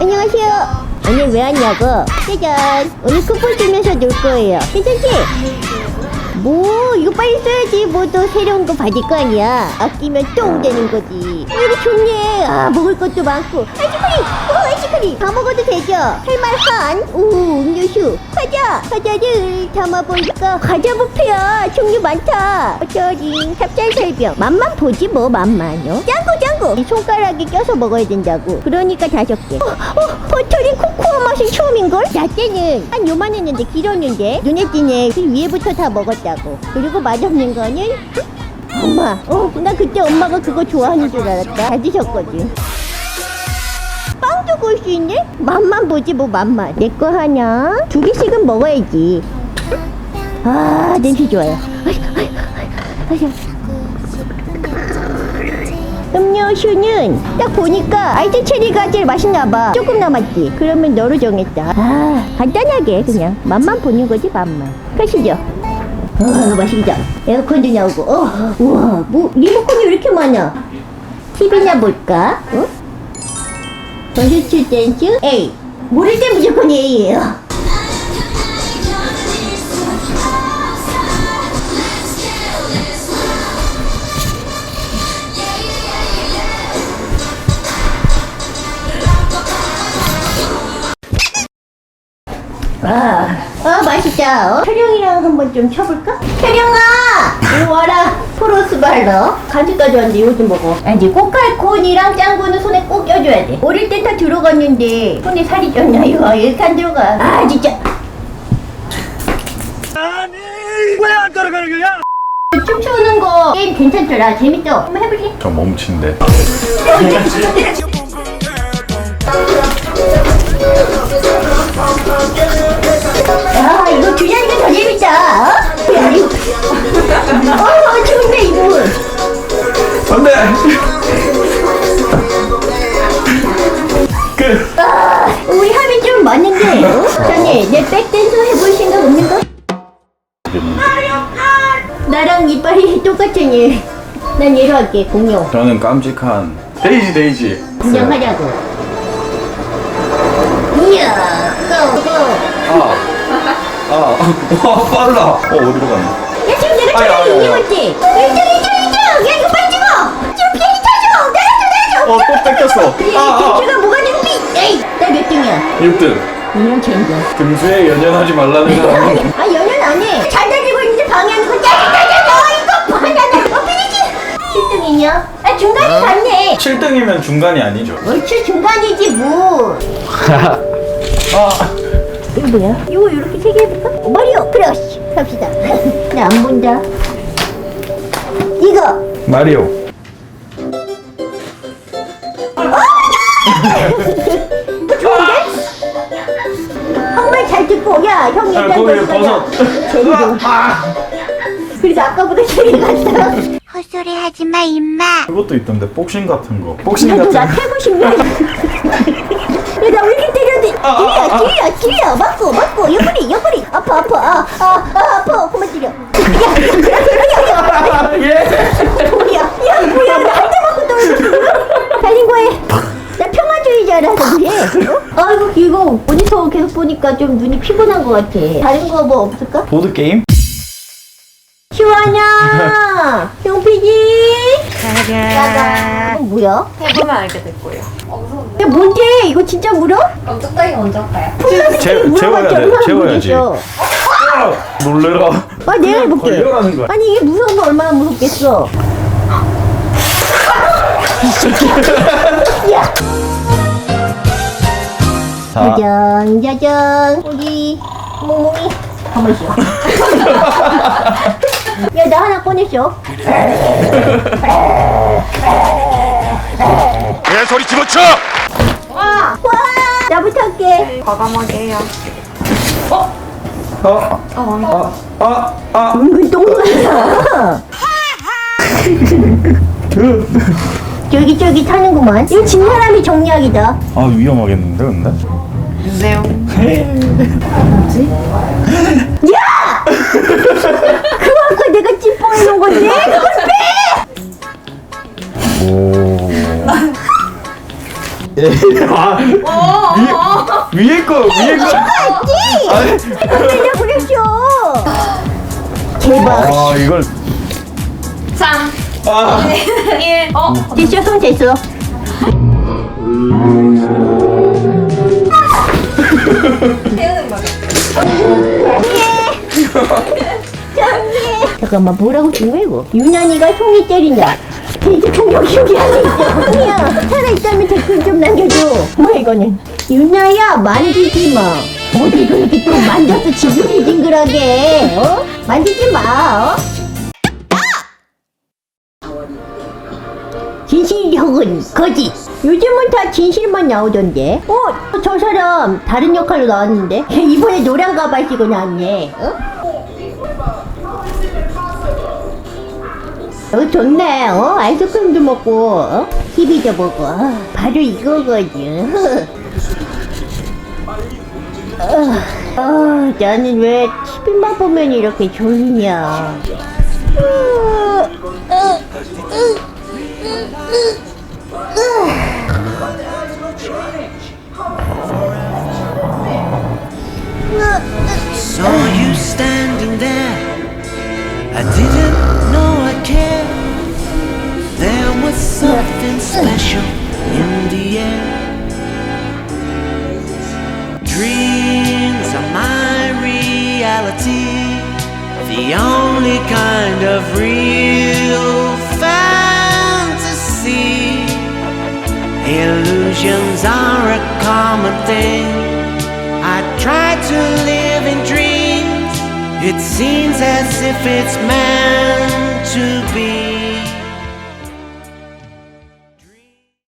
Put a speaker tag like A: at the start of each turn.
A: 안녕하세요. 오늘 왜 왔냐고? 짜잔. 오늘 쿠폰 주면서 놀 거예요. 괜찮지? 뭐 이거 빨리 써야지. 뭐 또 새로운 거 받을 거 아니야. 아끼면 똥 되는 거지. 어, 이거 좋네 아 먹을 것도 많고. 아이스크림! 오 아이스크림! 다 먹어도 되죠? 할말한. 오 음료수. 과자! 과자를 담아볼까 과자 뷔페야. 종류 많다. 어쩌진 찹쌀설병. 맛만 보지 뭐 맛만요. 짱구 짱구! 이 손가락에 껴서 먹어야 된다고. 그러니까 다섯 개 어, 어, 버터링 코 맛은 처음인걸? 나 때는 한 요만했는데 길었는데 눈에 띄네. 그 위에부터 다 먹었다고. 그리고 맛없는 거는? 엄마. 어, 나 그때 엄마가 그거 좋아하는 줄 알았다. 잘 드셨거든. 빵도 구울 수 있네? 맛만 보지 뭐 맛만. 내 거 하나? 두 개씩은 먹어야지. 아 냄새 좋아요. 아이고, 아이고, 아이고. 음료수는 딱 보니까 아이스 체리가 제일 맛있나 봐. 조금 남았지. 그러면 너로 정했다. 아, 간단하게 그냥 맛만 보는 거지 맛만. 가시죠. 어, 맛있다. 에어컨도 나오고. 어, 우와, 뭐 리모컨이 왜 이렇게 많아? TV나 볼까? 어? 전수출 댄스 A. 모를 때 무조건 A예요. 아 맛있다. 어? 촬영이랑 한번 좀 쳐볼까? 촬영아! 이리 와라. 프로스발러. 간식 가져왔는데 이거 좀 먹어. 아니, 꼬깔콘이랑 짱구는 손에 꼭 껴줘야 돼. 어릴 땐 다 들어갔는데 손에 살이 쪘나요? 이렇게 안 들어가. 아, 진짜.
B: 아니 왜 안 따라가는 거야?
A: 춤추는 거 게임 괜찮더라. 재밌죠? 한번 해볼게.
C: 저 멈친데.
A: 야, 전에 내 백댄서 해볼 생각 없는가? 나랑 이빨이 똑같으니. 난 얘로 할게, 공룡.
C: 저는 깜찍한 데이지 데이지.
A: 공룡하자고. 이야, 고, 고.
C: 아. 아. 와 빨라. 어 어디로 갔나?
A: 야, 지금 내가 차라리
C: 아야.
A: 있지? 1등, 1등, 1등! 야, 이거 빨리 찍어! 지금 비행기 타줘! 내려줘, 내려줘!
C: 어또 뺏겼어.
A: 이
C: 아. 아.
A: 제가 뭐가 좀 삐! 에이! 나 몇 등이야?
C: 1등.
A: 이런 젠장.
C: 등수에 연연하지 말라는 사람.
A: 아 연연 안 해. 잘 다니고 있는데 방해하는 거 짜증나잖아. 이거 바나나. 어 피니지. 7등이냐? 아 중간이 갔네.
C: 7등이면 중간이 아니죠.
A: 얼추 중간이지 뭐.
C: 아.
A: 이거 뭐야? 이거 이렇게 세 개 해볼까? 머리요. 그래. 씨. 갑시다. 나 안 본다. 이거.
C: 마리오.
A: 형이
C: 아,
A: 얘기한 거
C: 거기
A: 있잖아.
C: 버섯.
A: 제일 좋아.
C: 아.
A: 그래서 아까보다 제일 갔어.
D: 헛소리 하지 마, 임마.
C: 그것도 있던데 복싱 같은 거. 복싱 같은
A: 나
C: 거.
A: 싶네. 야, 나왜 이렇게 때려대?
C: 아, 아, 아.
A: 길이야, 길이야, 길이야. 맞고, 맞고. 옆구리, 옆구리. 아파, 아파. 아, 아, 아, 아파. 그만 때려. 야, 야, 야, 야, 야.
C: 예.
A: 뭐야? 야, 뭐야? 나 한 대 맞고 떨어졌어. 달린 거에. 나 평화주의자라서 그래. 어? 아이고, 이거 모니터 계속 보니까 좀 눈이 피곤한 것 같아. 다른 거 뭐 없을까?
C: 보드 게임?
A: 시원아! 형피디! 짜잔. 이건 뭐야?
E: 해보면 알게 될 거예요.
A: 야, 뭔데? 이거 진짜 물어?
E: 그럼 뚝딱이 먼저 할까요?
C: 재- 재워야 돼, 재워야지. 아, 놀래라.
A: 아, 내가 해볼게.
C: 걸려라는 거야.
A: 아니, 이게 무서우면 얼마나 무섭겠어. 야!
C: 자,
A: 짜잔, 짜잔. 우리, 몽몽이. 가만히 있어. 야, 나 하나 꺼내줘.
B: 내 소리 집어쳐!
A: 와! 나부터 할게.
E: 과감하게 해요.
C: 아, 아, 아, 아.
A: 은근 똥이야. 쫄깃쫄깃하는구만. 이거 진 사람이 정리하기다.
C: 아 위험하겠는데 근데?
E: 주세요. 네. 뭐지?
A: 야! 그거 내가 찌뽕해놓은 건데? 그걸 오. 예.
C: 아, 위, 위에 거, 위에 거. 빼! 아니,
A: 빼려고 그랬어! 대박.
C: 아, 이걸.
E: 3,
C: 아,
E: 1. 어?
A: 찌 씻으면 됐어.
E: 태우는 거네.
A: 잠깐만 뭐라고 지금 이거 유난이가 송이 때린다 돼지 준비하고 있어 송이야 살아있다면 댓글 좀 남겨줘 뭐 이거는 유나야 만지지 마 어디 그렇게 또 만져서 지금이 징그러게 어? 만지지 마 어? 진실 혹은 거짓 요즘은 다 진실만 나오던데 어? 저 사람 다른 역할로 나왔는데 이번에 노란 가발 쓰고 나왔네 어? 어, 좋네. 어, 아이스크림도 먹고, 어? TV도 보고. 어, 바로 이거거든. 어, 어, 나는 왜 TV만 보면 이렇게 졸리냐. 어,
F: I didn't know I cared. There was something special in the air. Dreams are my reality. The only kind of real fantasy. Illusions are a common thing. I try to. It seems as if it's meant to be.